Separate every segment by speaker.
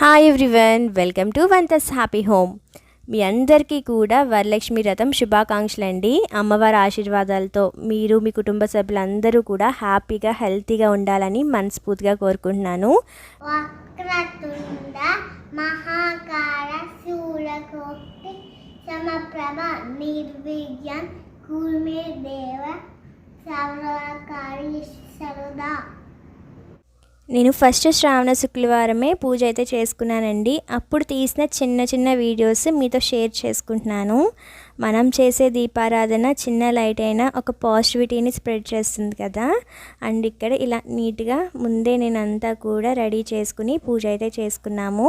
Speaker 1: Hi everyone welcome to Vantha's happy home మీ అందరికీ కూడా వరలక్ష్మి రథం శుభాకాంక్షలు అండి. అమ్మవారి ఆశీర్వాదాలతో మీరు మీ కుటుంబ సభ్యులందరూ కూడా హ్యాపీగా హెల్తీగా ఉండాలని మనస్ఫూర్తిగా కోరుకుంటున్నాను.
Speaker 2: మహాకార శూలకోక్తి సమప్రభ కూర్మే దేవ సర్వకారి
Speaker 1: నేను ఫస్ట్ శ్రావణ శుక్రవారమే పూజ అయితే చేసుకున్నానండి. అప్పుడు తీసిన చిన్న చిన్న వీడియోస్ మీతో షేర్ చేసుకుంటున్నాను. మనం చేసే దీపారాధన చిన్న లైట్ అయినా ఒక పాజిటివిటీని స్ప్రెడ్ చేస్తుంది కదా. అండ్ ఇక్కడ ఇలా నీట్గా ముందే నేను అంతా కూడా రెడీ చేసుకుని పూజ అయితే చేసుకున్నాము.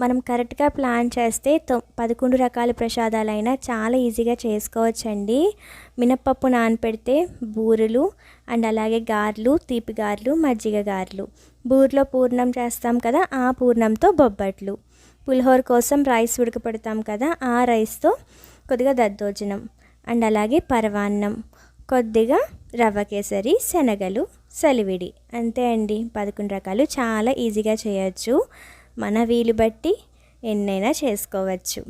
Speaker 1: మనం కరెక్ట్గా ప్లాన్ చేస్తే తొ పదకొండు రకాల ప్రసాదాలైనా చాలా ఈజీగా చేసుకోవచ్చండి. మినప్పప్పు నానపెడితే బూరెలు అండ్ అలాగే గారెలు తీపి గారెలు మజ్జిగ గారెలు. బూరెలో పూర్ణం చేస్తాం కదా ఆ పూర్ణంతో బొబ్బట్లు. పులిహోర కోసం రైస్ ఉడకపెడతాం కదా ఆ రైస్తో కొద్దిగా దద్దోజనం అండ్ అలాగే పరవాన్నం కొద్దిగా రవ్వ కేసరి శనగలు సలివిడి. అంతే అండి. పదకొండు రకాలు చాలా ఈజీగా చేయొచ్చు. మన వీలు బట్టి ఎన్నైనా చేసుకోవచ్చు.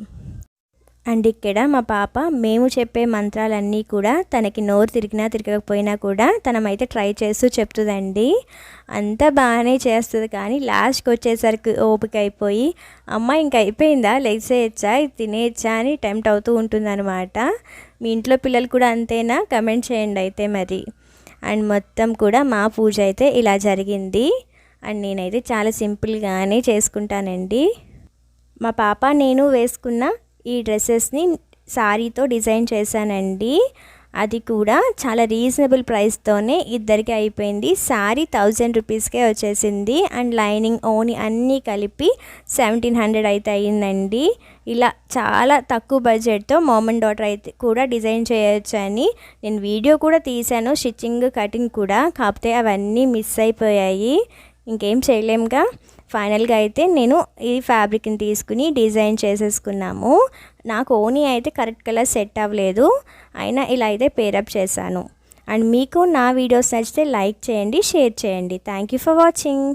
Speaker 1: అండ్ ఇక్కడ మా పాప మేము చెప్పే మంత్రాలన్నీ కూడా తనకి నోరు తిరిగినా తిరగకపోయినా కూడా తనమైతే ట్రై చేస్తూ చెప్తుందండి. అంతా బాగానే చేస్తుంది కానీ లాస్ట్కి వచ్చేసరికి ఓపిక అయిపోయి అమ్మ ఇంక అయిపోయిందా? లెగ్సేయచ్చా ఇది తినేయచ్చా? అని టెంప్ట్ అవుతూ ఉంటుందన్నమాట. మీ ఇంట్లో పిల్లలు కూడా అంతేనా? కమెంట్ చేయండి అయితే మరి. అండ్ మొత్తం కూడా మా పూజ అయితే ఇలా జరిగింది. అండ్ నేనైతే చాలా సింపుల్గానే చేసుకుంటానండి. మా పాప నేను వేసుకున్న ఈ డ్రెస్సెస్ని శారీతో డిజైన్ చేశానండి. అది కూడా చాలా రీజనబుల్ ప్రైస్తోనే ఇద్దరికి అయిపోయింది. శారీ థౌజండ్ రూపీస్కే వచ్చేసింది. అండ్ లైనింగ్ ఓని అన్నీ కలిపి సెవెంటీన్ హండ్రెడ్ అయితే అయ్యిందండి. ఇలా చాలా తక్కువ బడ్జెట్తో మోమన్ డాటర్ అయితే కూడా డిజైన్ చేయొచ్చు అని నేను వీడియో కూడా తీశాను. స్టిచ్చింగ్ కటింగ్ కూడా. కాకపోతే అవన్నీ మిస్ అయిపోయాయి. ఇంకేం చేయలేముగా ఫైనల్గా అయితే నేను ఈ ఫ్యాబ్రిక్ని తీసుకుని డిజైన్ చేసేసుకున్నాము. నాకు ఓనీ అయితే కరెక్ట్ కలర్ సెట్ అవ్వలేదు. అయినా ఇలా అయితే పేరప్ చేశాను. అండ్ మీకు నా వీడియోస్ నచ్చితే లైక్ చేయండి షేర్ చేయండి. Thank you for watching.